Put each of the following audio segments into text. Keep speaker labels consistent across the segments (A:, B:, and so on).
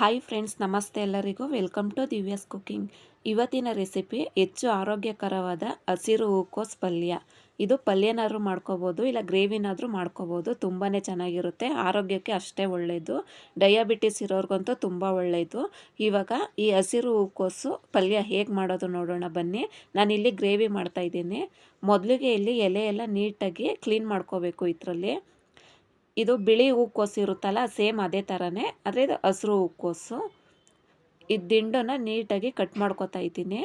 A: Hi friends ನಮಸ್ತೆ ಎಲ್ಲರಿಗೂ. Welcome to Divya's cooking ಇವತ್ತಿನ ರೆಸಿಪಿ ಹೆಚ್ಚು ಆರೋಗ್ಯಕರವಾದ ಹಸಿರು ಹೂಕೋಸ್ ಪಲ್ಯ. ಇದು ಪಲ್ಯನಾದ್ರೂ ಮಾಡ್ಕೋಬೋದು, ಇಲ್ಲ ಗ್ರೇವಿನಾದರೂ ಮಾಡ್ಕೋಬೋದು. ತುಂಬಾ ಚೆನ್ನಾಗಿರುತ್ತೆ. ಆರೋಗ್ಯಕ್ಕೆ ಅಷ್ಟೇ ಒಳ್ಳೆಯದು ಡಯಾಬಿಟಿಸ್ ಇರೋರಿಗಂತೂ ತುಂಬ ಒಳ್ಳೆಯದು ಇವಾಗ ಈ ಹಸಿರು ಹೂಕೋಸು ಪಲ್ಯ ಹೇಗೆ ಮಾಡೋದು ನೋಡೋಣ ಬನ್ನಿ. ನಾನಿಲ್ಲಿ ಗ್ರೇವಿ ಮಾಡ್ತಾಯಿದ್ದೀನಿ ಮೊದಲಿಗೆ ಇಲ್ಲಿ ಎಲೆ ಎಲ್ಲ ನೀಟಾಗಿ ಕ್ಲೀನ್ ಮಾಡ್ಕೋಬೇಕು ಇದರಲ್ಲಿ. ಇದು ಬಿಳಿ ಹೂಕೋಸು ಇರುತ್ತಲ್ಲ, ಸೇಮ್ ಅದೇ ಥರನೇ ಆದರೆ ಇದು ಹಸಿರು ಹೂಕೋಸು. ಈ ದಿಂಡನ್ನು ನೀಟಾಗಿ ಕಟ್ ಮಾಡ್ಕೊತಾ ಇದ್ದೀನಿ.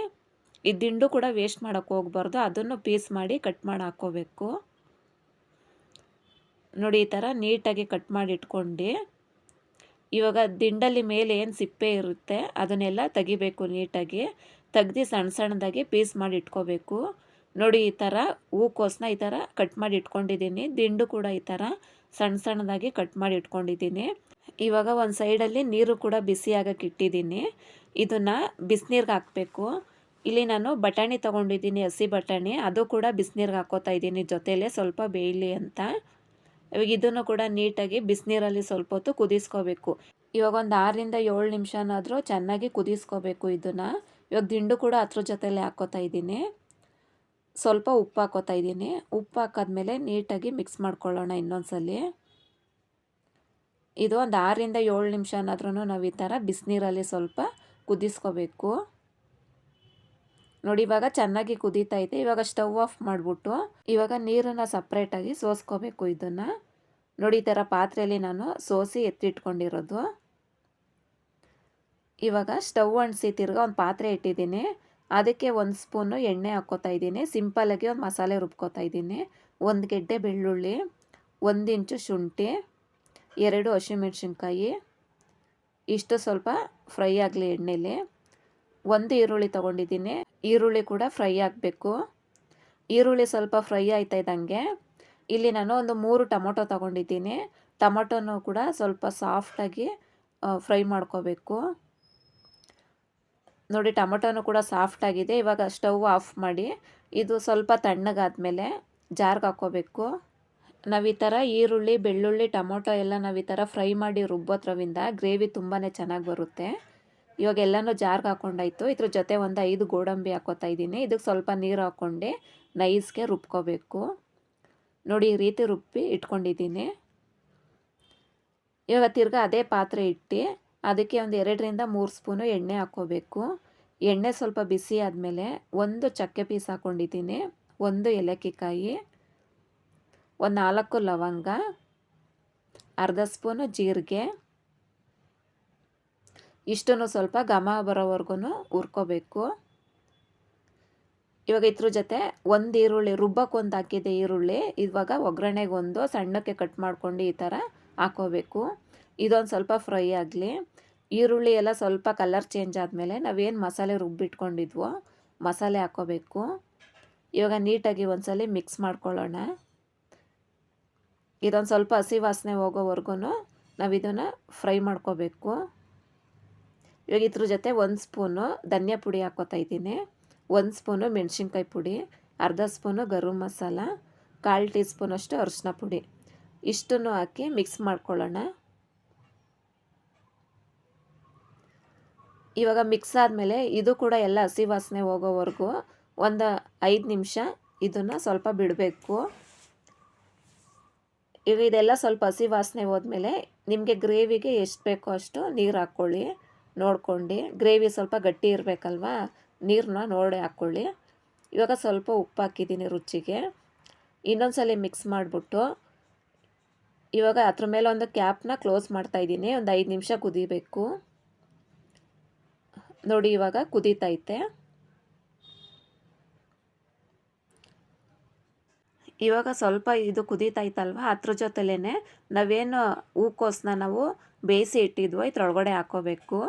A: ಈ ದಿಂಡು ಕೂಡ ವೇಸ್ಟ್ ಮಾಡೋಕ್ಕೆ ಹೋಗ್ಬಾರ್ದು. ಅದನ್ನು ಪೀಸ್ ಮಾಡಿ ಕಟ್ ಮಾಡಿ ಹಾಕ್ಕೋಬೇಕು. ನೋಡಿ, ಈ ಥರ ನೀಟಾಗಿ ಕಟ್ ಮಾಡಿ ಇಟ್ಕೊಂಡು, ಇವಾಗ ದಿಂಡಲ್ಲಿ ಮೇಲೆ ಏನು ಸಿಪ್ಪೆ ಇರುತ್ತೆ, ಅದನ್ನೆಲ್ಲ ತೆಗಿಬೇಕು ನೀಟಾಗಿ. ತೆಗ್ದು ಸಣ್ಣ ಸಣ್ಣದಾಗಿ ಪೀಸ್ ಮಾಡಿ ಇಟ್ಕೋಬೇಕು. ನೋಡಿ, ಈ ಥರ ಹೂಕೋಸನ್ನ ಈ ಥರ ಕಟ್ ಮಾಡಿ ಇಟ್ಕೊಂಡಿದ್ದೀನಿ. ದಿಂಡು ಕೂಡ ಈ ಥರ ಸಣ್ಣ ಸಣ್ಣದಾಗಿ ಕಟ್ ಮಾಡಿ ಇಟ್ಕೊಂಡಿದ್ದೀನಿ. ಇವಾಗ ಒಂದು ಸೈಡಲ್ಲಿ ನೀರು ಕೂಡ ಬಿಸಿ ಆಗಕ್ಕೆ ಇಟ್ಟಿದ್ದೀನಿ. ಇದನ್ನು ಬಿಸಿನೀರಿಗೆ ಹಾಕಬೇಕು. ಇಲ್ಲಿ ನಾನು ಬಟಾಣಿ ತೊಗೊಂಡಿದ್ದೀನಿ, ಹಸಿ ಬಟಾಣಿ. ಅದು ಕೂಡ ಬಿಸಿನೀರಿಗೆ ಹಾಕೋತಾ ಇದ್ದೀನಿ ಜೊತೆಯಲ್ಲೇ ಸ್ವಲ್ಪ ಬೇಯಲಿ ಅಂತ. ಇವಾಗ ಇದನ್ನು ಕೂಡ ನೀಟಾಗಿ ಬಿಸಿನೀರಲ್ಲಿ ಸ್ವಲ್ಪ ಹೊತ್ತು ಕುದಿಸ್ಕೋಬೇಕು. ಇವಾಗ ಒಂದು ಆರರಿಂದ ಏಳು ನಿಮಿಷನಾದರೂ ಚೆನ್ನಾಗಿ ಕುದಿಸ್ಕೋಬೇಕು ಇದನ್ನು. ಇವಾಗ ದಿಂಡು ಕೂಡ ಅದ್ರ ಜೊತೆಯಲ್ಲೇ ಹಾಕೋತಾ ಇದ್ದೀನಿ. ಸ್ವಲ್ಪ ಉಪ್ಪು ಹಾಕೋತಾ ಇದ್ದೀನಿ. ಉಪ್ಪು ಹಾಕಾದ್ಮೇಲೆ ನೀಟಾಗಿ ಮಿಕ್ಸ್ ಮಾಡ್ಕೊಳ್ಳೋಣ ಇನ್ನೊಂದ್ಸಲಿ. ಇದು ಒಂದು ಆರರಿಂದ ಏಳು ನಿಮಿಷನಾದ್ರೂ ನಾವು ಈ ಥರ ಬಿಸಿನೀರಲ್ಲಿ ಸ್ವಲ್ಪ ಕುದಿಸ್ಕೋಬೇಕು. ನೋಡಿ, ಇವಾಗ ಚೆನ್ನಾಗಿ ಕುದೀತಾ ಇದೆ. ಇವಾಗ ಸ್ಟವ್ ಆಫ್ ಮಾಡಿಬಿಟ್ಟು ಇವಾಗ ನೀರನ್ನು ಸಪ್ರೇಟಾಗಿ ಸೋಸ್ಕೋಬೇಕು ಇದನ್ನು. ನೋಡಿ, ಈ ಥರ ಪಾತ್ರೆಯಲ್ಲಿ ನಾನು ಸೋಸಿ ಎತ್ತಿಟ್ಕೊಂಡಿರೋದು. ಇವಾಗ ಸ್ಟವ್ ಅಂಟಿಸಿ ತಿರ್ಗ ಒಂದು ಪಾತ್ರೆ ಇಟ್ಟಿದ್ದೀನಿ. ಅದಕ್ಕೆ ಒಂದು ಸ್ಪೂನು ಎಣ್ಣೆ ಹಾಕ್ಕೋತಾ ಇದ್ದೀನಿ. ಸಿಂಪಲ್ಲಾಗಿ ಒಂದು ಮಸಾಲೆ ರುಬ್ಕೋತಾ ಇದ್ದೀನಿ. ಒಂದು ಗೆಡ್ಡೆ ಬೆಳ್ಳುಳ್ಳಿ, ಒಂದು ಇಂಚು ಶುಂಠಿ, ಎರಡು ಹಸಿಮೆಣ್ಸಿನ್ಕಾಯಿ, ಇಷ್ಟು ಸ್ವಲ್ಪ ಫ್ರೈ ಆಗಲಿ ಎಣ್ಣೆಲಿ. ಒಂದು ಈರುಳ್ಳಿ ತೊಗೊಂಡಿದ್ದೀನಿ. ಈರುಳ್ಳಿ ಕೂಡ ಫ್ರೈ ಆಗಬೇಕು. ಈರುಳ್ಳಿ ಸ್ವಲ್ಪ ಫ್ರೈ ಆಯ್ತಾ ಇದ್ದಂಗೆ ಇಲ್ಲಿ ನಾನು ಒಂದು ಮೂರು ಟೊಮೊಟೊ ತೊಗೊಂಡಿದ್ದೀನಿ. ಟೊಮೊಟೊನೂ ಕೂಡ ಸ್ವಲ್ಪ ಸಾಫ್ಟಾಗಿ ಫ್ರೈ ಮಾಡ್ಕೋಬೇಕು. ನೋಡಿ ಟೊಮೊಟೊನೂ ಕೂಡ ಸಾಫ್ಟ್ ಆಗಿದೆ. ಇವಾಗ ಸ್ಟವ್ ಆಫ್ ಮಾಡಿ ಇದು ಸ್ವಲ್ಪ ತಣ್ಣಗಾದಮೇಲೆ ಜಾರ್ಗೆ ಹಾಕ್ಕೋಬೇಕು. ನಾವು ಈ ಥರ ಈರುಳ್ಳಿ, ಬೆಳ್ಳುಳ್ಳಿ, ಟೊಮೊಟೊ ಎಲ್ಲ ನಾವು ಈ ಥರ ಫ್ರೈ ಮಾಡಿ ರುಬ್ಬೋದ್ರವಿಂದ ಗ್ರೇವಿ ತುಂಬಾ ಚೆನ್ನಾಗಿ ಬರುತ್ತೆ. ಇವಾಗ ಎಲ್ಲನೂ ಜಾರ್ಗೆ ಹಾಕ್ಕೊಂಡಾಯ್ತು ಇದ್ರ ಜೊತೆ ಒಂದು ಐದು ಗೋಡಂಬಿ ಹಾಕೋತಾ ಇದ್ದೀನಿ. ಇದಕ್ಕೆ ಸ್ವಲ್ಪ ನೀರು ಹಾಕ್ಕೊಂಡು ನೈಸ್ಗೆ ರುಬ್ಕೋಬೇಕು. ನೋಡಿ ಈ ರೀತಿ ರುಬ್ಬಿ ಇಟ್ಕೊಂಡಿದ್ದೀನಿ. ಇವಾಗ ತಿರ್ಗಿ ಅದೇ ಪಾತ್ರೆ ಇಟ್ಟು ಅದಕ್ಕೆ ಒಂದು ಎರಡರಿಂದ ಮೂರು ಸ್ಪೂನು ಎಣ್ಣೆ ಹಾಕ್ಕೋಬೇಕು. ಎಣ್ಣೆ ಸ್ವಲ್ಪ ಬಿಸಿ ಆದಮೇಲೆ ಒಂದು ಚಕ್ಕೆ ಪೀಸ್ ಹಾಕ್ಕೊಂಡಿದ್ದೀನಿ. ಒಂದು ಏಲಕ್ಕಿಕಾಯಿ, ಒಂದು ನಾಲ್ಕು ಲವಂಗ, ಅರ್ಧ ಸ್ಪೂನು ಜೀರಿಗೆ. ಇಷ್ಟನ್ನು ಸ್ವಲ್ಪ ಘಮ ಬರೋವರೆಗೂ ಹುರ್ಕೋಬೇಕು. ಇವಾಗ ಇದ್ರ ಜೊತೆ ಒಂದು ಈರುಳ್ಳಿ ರುಬ್ಬಕ್ಕೊಂದು ಹಾಕಿದೆ ಈರುಳ್ಳಿ, ಇವಾಗ ಒಗ್ಗರಣೆಗೆ ಒಂದು ಸಣ್ಣಕ್ಕೆ ಕಟ್ ಮಾಡ್ಕೊಂಡು ಈ ಥರ ಹಾಕೋಬೇಕು ಇದೊಂದು ಸ್ವಲ್ಪ ಫ್ರೈ ಆಗಲಿ. ಈರುಳ್ಳಿ ಎಲ್ಲ ಸ್ವಲ್ಪ ಕಲರ್ ಚೇಂಜ್ ಆದಮೇಲೆ ನಾವೇನು ಮಸಾಲೆ ರುಬ್ಬಿಟ್ಕೊಂಡಿದ್ವೋ ಮಸಾಲೆ ಹಾಕೋಬೇಕು. ಇವಾಗ ನೀಟಾಗಿ ಒಂದ್ಸಲ ಮಿಕ್ಸ್ ಮಾಡ್ಕೊಳ್ಳೋಣ. ಇದೊಂದು ಸ್ವಲ್ಪ ಹಸಿ ವಾಸನೆ ಹೋಗೋವರೆಗೂ ನಾವು ಇದನ್ನು ಫ್ರೈ ಮಾಡ್ಕೋಬೇಕು. ಇವಾಗ ಇದ್ರ ಜೊತೆ ಒಂದು ಸ್ಪೂನು ಧನಿಯಾ ಪುಡಿ ಹಾಕೋತಾ ಇದ್ದೀನಿ. ಒಂದು ಸ್ಪೂನು ಮೆಣಸಿನ್ಕಾಯಿ ಪುಡಿ, ಅರ್ಧ ಸ್ಪೂನು ಗರಂ ಮಸಾಲ, ಕಾಲು ಟೀ ಸ್ಪೂನಷ್ಟು ಅರಿಶಿನ ಪುಡಿ. ಇಷ್ಟನ್ನು ಹಾಕಿ ಮಿಕ್ಸ್ ಮಾಡ್ಕೊಳ್ಳೋಣ. ಇವಾಗ ಮಿಕ್ಸ್ ಆದಮೇಲೆ ಇದು ಕೂಡ ಎಲ್ಲ ಹಸಿ ವಾಸನೆ ಹೋಗೋವರೆಗೂ ಒಂದು ಐದು ನಿಮಿಷ ಇದನ್ನು ಸ್ವಲ್ಪ ಬಿಡಬೇಕು. ಈಗ ಇದೆಲ್ಲ ಸ್ವಲ್ಪ ಹಸಿ ವಾಸನೆ ಹೋದ್ಮೇಲೆ ನಿಮಗೆ ಗ್ರೇವಿಗೆ ಎಷ್ಟು ಬೇಕೋ ಅಷ್ಟು ನೀರು ಹಾಕ್ಕೊಳ್ಳಿ ನೋಡ್ಕೊಂಡು. ಗ್ರೇವಿ ಸ್ವಲ್ಪ ಗಟ್ಟಿ ಇರಬೇಕಲ್ವಾ ನೀರನ್ನ ನೋಡಿ ಹಾಕ್ಕೊಳ್ಳಿ ಇವಾಗ ಸ್ವಲ್ಪ ಉಪ್ಪು ಹಾಕಿದ್ದೀನಿ ರುಚಿಗೆ. ಇನ್ನೊಂದು ಸಲ ಮಿಕ್ಸ್ ಮಾಡಿಬಿಟ್ಟು ಇವಾಗ ಅದ್ರ ಮೇಲೆ ಒಂದು ಕ್ಯಾಪ್ನ ಕ್ಲೋಸ್ ಮಾಡ್ತಾಯಿದ್ದೀನಿ ಒಂದು ಐದು ನಿಮಿಷ ಕುದಿಬೇಕು. ನೋಡಿ ಇವಾಗ ಕುದೀತೈತೆ ಇವಾಗ ಸ್ವಲ್ಪ ಇದು ಕುದೀತೈತಲ್ವ ಅದ್ರ ಜೊತೆಲೇ ನಾವೇನು ಹೂಕೋಸನ್ನ ನಾವು ಬೇಯಿಸಿ ಇಟ್ಟಿದ್ವೋ, ಇದ್ರೊಳಗಡೆ ಹಾಕೋಬೇಕು.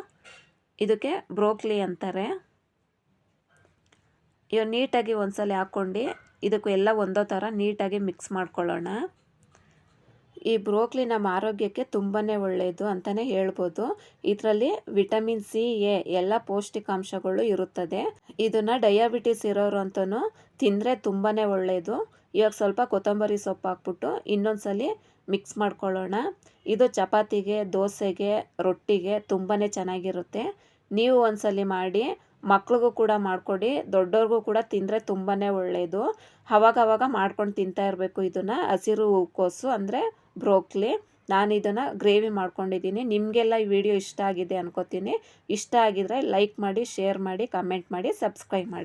A: ಇದಕ್ಕೆ ಬ್ರೋಕ್ಲಿ ಅಂತಾರೆ. ಇವಾಗ ನೀಟಾಗಿ ಒಂದ್ಸಲ ಹಾಕ್ಕೊಂಡು ಇದಕ್ಕೂ ಎಲ್ಲ ಒಂದೋ ಥರ ನೀಟಾಗಿ ಮಿಕ್ಸ್ ಮಾಡ್ಕೊಳ್ಳೋಣ. ಈ ಬ್ರೋಕ್ಲಿ ನಮ್ಮ ಆರೋಗ್ಯಕ್ಕೆ ತುಂಬಾ ಒಳ್ಳೆಯದು ಅಂತಲೇ ಹೇಳ್ಬೋದು. ಇದರಲ್ಲಿ ವಿಟಮಿನ್ ಸಿ, ಎ ಎಲ್ಲ ಪೌಷ್ಟಿಕಾಂಶಗಳು ಇರುತ್ತದೆ. ಇದನ್ನು ಡಯಾಬಿಟಿಸ್ ಇರೋರು ಅಂತೂ ತಿಂದರೆ ತುಂಬಾ ಒಳ್ಳೆಯದು ಇವಾಗ ಸ್ವಲ್ಪ ಕೊತ್ತಂಬರಿ ಸೊಪ್ಪು ಹಾಕ್ಬಿಟ್ಟು ಇನ್ನೊಂದು ಸಲ ಮಿಕ್ಸ್ ಮಾಡ್ಕೊಳ್ಳೋಣ. ಇದು ಚಪಾತಿಗೆ, ದೋಸೆಗೆ, ರೊಟ್ಟಿಗೆ ತುಂಬಾ ಚೆನ್ನಾಗಿರುತ್ತೆ. ನೀವು ಒಂದ್ಸಲಿ ಮಾಡಿ ಮಕ್ಳಿಗೂ ಕೂಡ ಮಾಡಿಕೊಡಿ, ದೊಡ್ಡವ್ರಿಗೂ ಕೂಡ ತಿಂದರೆ ತುಂಬಾ ಒಳ್ಳೆಯದು ಅವಾಗವಾಗ ಮಾಡ್ಕೊಂಡು ತಿಂತಾ ಇರಬೇಕು ಇದನ್ನು. ಹಸಿರು ಹೂಕೋಸು ಅಂದರೆ ಬ್ರೋಕ್ಲಿ. ನಾನು ಇದನ್ನು ಗ್ರೇವಿ ಮಾಡ್ಕೊಂಡಿದ್ದೀನಿ ನಿಮಗೆಲ್ಲ ಈ ವಿಡಿಯೋ ಇಷ್ಟ ಆಗಿದೆ ಅನ್ಕೋತೀನಿ. ಇಷ್ಟ ಆಗಿದ್ರೆ ಲೈಕ್ ಮಾಡಿ, ಶೇರ್ ಮಾಡಿ, ಕಮೆಂಟ್ ಮಾಡಿ, ಸಬ್ಸ್ಕ್ರೈಬ್ ಮಾಡಿ.